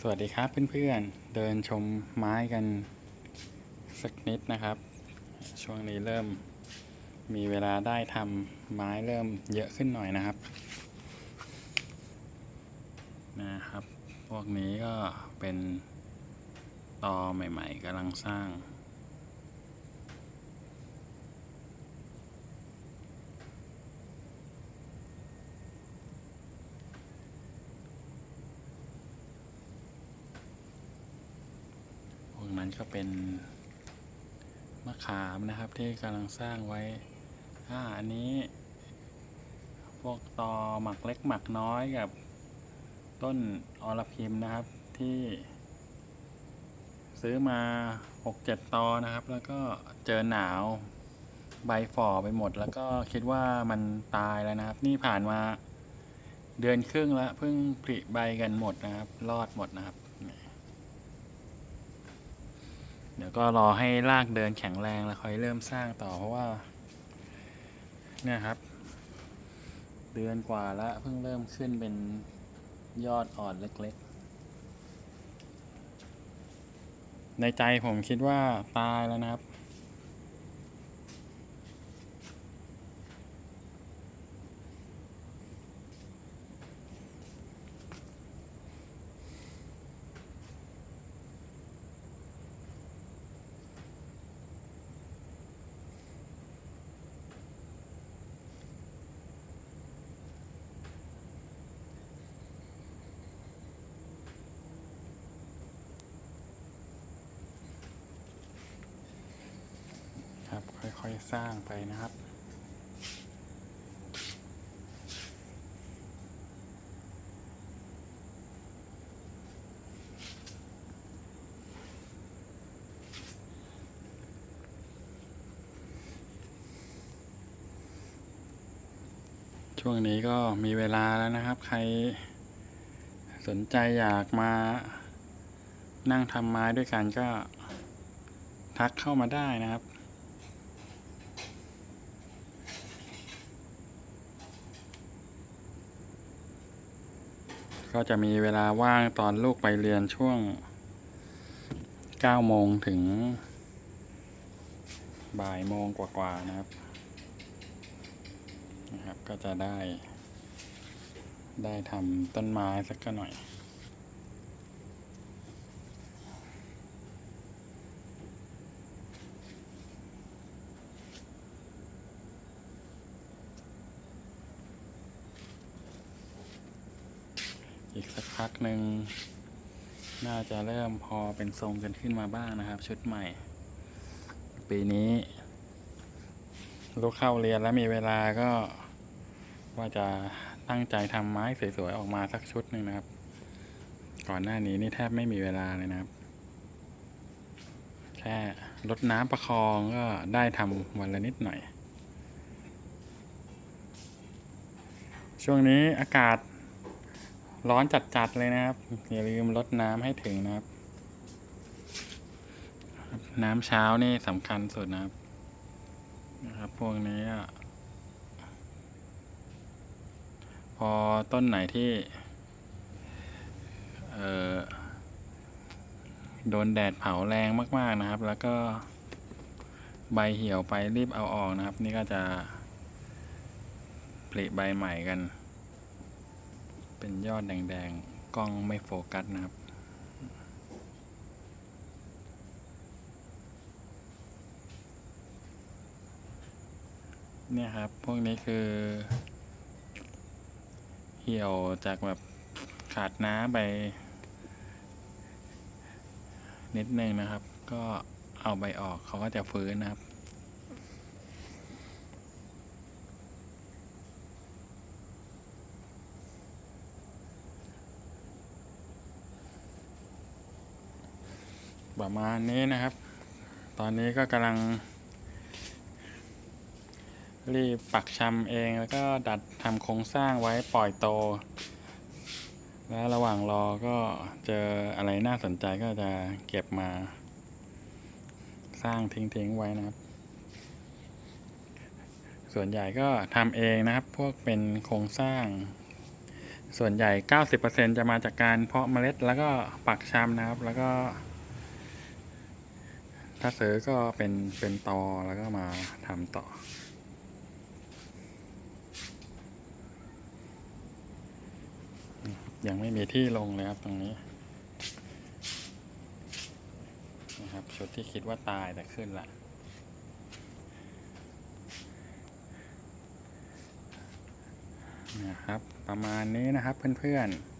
สวัสดีครับเพื่อนๆเดินชมไม้กันสักนิดนะครับ ช่วงนี้เริ่มมีเวลาได้ทำไม้เริ่มเยอะขึ้นหน่อยนะครับ นะครับ พวกนี้ก็เป็นตอใหม่ ๆกำลังสร้าง นั้นก็เป็นมะขามนะครับที่กำลังสร้างไว้อ่าอันนี้ พวกตอหมักเล็กหมักน้อยกับต้นอรพิมนะครับที่ ซื้อมาหกเจ็ดตอนะครับ แล้วก็เจอหนาวใบฝ่อไปหมด แล้วก็คิดว่ามันตายแล้วนะครับ นี่ผ่านมาเดือนครึ่งแล้วเพิ่งผลิใบกันหมดนะครับ รอดหมดนะครับ เดี๋ยวก็รอให้รากเดินแข็งแรงแล้วค่อยเริ่มสร้างต่อเพราะว่า เนี่ยครับ เดือนกว่าละเพิ่งเริ่มขึ้นเป็นยอดอ่อนเล็กๆ ในใจผมคิดว่าตายแล้วนะครับ ค่อยๆสร้างไปนะครับช่วงนี้ก็มีเวลาแล้วนะครับ ใครสนใจอยากมานั่งทำไม้ด้วยกันก็ทักเข้ามาได้นะครับ ก็จะมีเวลาว่างตอนลูกไปเรียนช่วง9โมงถึง บ่ายโมงกว่าๆนะครับ นะครับ ก็จะได้ ได้ทำต้นไม้สักหน่อย อีกสักพักหนึ่งน่าจะเริ่มพอเป็นทรงกันขึ้นมาบ้างนะครับ ชุดใหม่ ปีนี้ลูกเข้าเรียนแล้วมีเวลาก็ว่าจะตั้งใจทำไม้สวยๆออกมาสักชุดหนึ่งนะครับ ก่อนหน้านี้นี่แทบไม่มีเวลาเลยนะครับ แค่รดน้ำประคองก็ได้ทำวันละนิดหน่อย ช่วงนี้อากาศ ร้อนจัดๆเลยนะครับ อย่าลืมลดน้ำให้ถึงนะครับ น้ำเช้านี่สำคัญสุดนะครับ นะครับ พวกนี้พอต้นไหนที่โดนแดดเผาแรงมาก ๆนะครับ แล้วก็ใบเหี่ยวไปรีบเอาออกนะครับ นี่ก็จะผลิใบใหม่กัน เป็นยอดแดงๆ กล้องไม่โฟกัสนะครับ เนี่ยครับ พวกนี้คือ เหี่ยวจากแบบขาดน้ำไป นิดนึงนะครับ ก็เอาใบออกเขาก็จะฟื้นนะครับ ประมาณนี้นะครับ ตอนนี้ก็กำลัง รีบปักชำเองแล้วก็ดัดทำโครงสร้างไว้ปล่อยโต แล้วระหว่างรอก็เจออะไรน่าสนใจก็จะเก็บมา สร้างทิ้งๆไว้นะครับ ส่วนใหญ่ก็ทำเองนะครับ พวกเป็นโครงสร้างส่วนใหญ่ 90%จะมาจากการเพาะเมล็ดแล้วก็ปักชำนะครับ แล้วก็ ถ้าซื้อก็เป็นเป็นตอแล้วก็มาทำต่อ ยังไม่มีที่ลงเลยครับตรงนี้นะครับชุดที่คิดว่าตายแต่ขึ้นละนะครับ ประมาณนี้นะครับเพื่อนๆ